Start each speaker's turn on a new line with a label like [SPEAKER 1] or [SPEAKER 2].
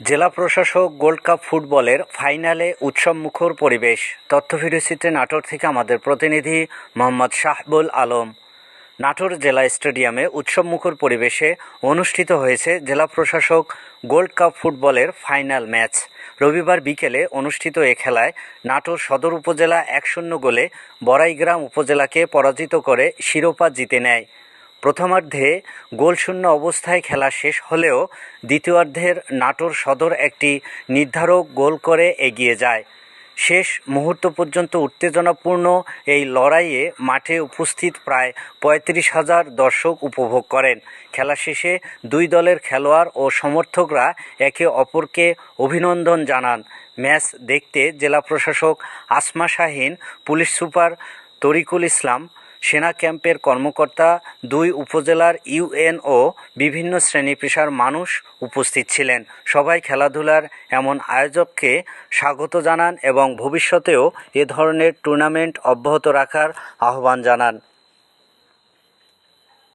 [SPEAKER 1] জেলা প্রশাসক gold cup ফুটবলের ফাইনালে উৎসবমুখর পরিবেশ। তথ্যভিডিওচিত্রে নাটোর থেকে আমাদের প্রতিনিধি মোহাম্মদ শাহবুল আলম। নাটোর জেলা স্টেডিয়ামে উৎসবমুখর পরিবেশে অনুষ্ঠিত হয়েছে জেলা প্রশাসক গোল্ড কাপ ফুটবলের ফাইনাল ম্যাচ। রবিবার বিকেলে অনুষ্ঠিত এ খেলায় নাটোর সদর উপজেলা এক শূন্য গোলে বড়াইগ্রাম উপজেলাকে পরাজিত করে শিরোপা জিতে নেয়। প্রথমার্ধে গোলশূন্য অবস্থায় খেলা শেষ হলেও দ্বিতীয়ার্ধের নাটোর সদর একটি নির্ধারক গোল করে এগিয়ে যায়। শেষ মুহূর্ত পর্যন্ত উত্তেজনাপূর্ণ এই লড়াইয়ে মাঠে উপস্থিত প্রায় পঁয়ত্রিশ হাজার দর্শক উপভোগ করেন। খেলা শেষে দুই দলের খেলোয়াড় ও সমর্থকরা একে অপরকে অভিনন্দন জানান। ম্যাচ দেখতে জেলা প্রশাসক আসমা শাহিন, পুলিশ সুপার তরিকুল ইসলাম সেনা ক্যাম্পের কর্মকর্তা, দুই উপজেলার ইউএনও বিভিন্ন শ্রেণি পেশার মানুষ উপস্থিত ছিলেন। সবাই খেলাধুলার এমন আয়োজককে স্বাগত জানান এবং ভবিষ্যতেও এ ধরনের টুর্নামেন্ট অব্যাহত রাখার আহ্বান জানান।